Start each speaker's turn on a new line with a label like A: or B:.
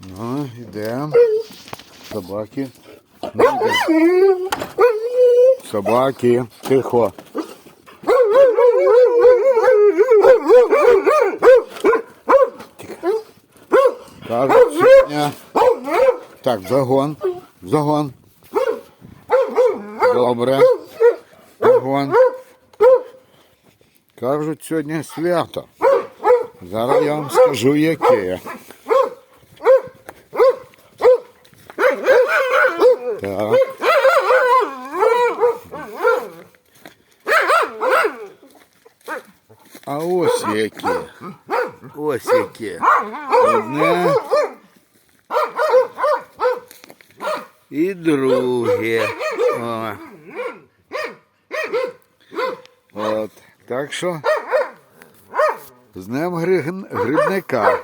A: Ну, йдемо. Собаки. Собаки. Тихо. Тихо. Кажуть, сьогодні. Так, загон. Загон. Добре. Загон. Кажуть, сьогодні свято. Зараз я вам скажу, яке. Так. А ось яке. Ось яке. Одне. І друге. О. От. Так що з днем гри- грибника.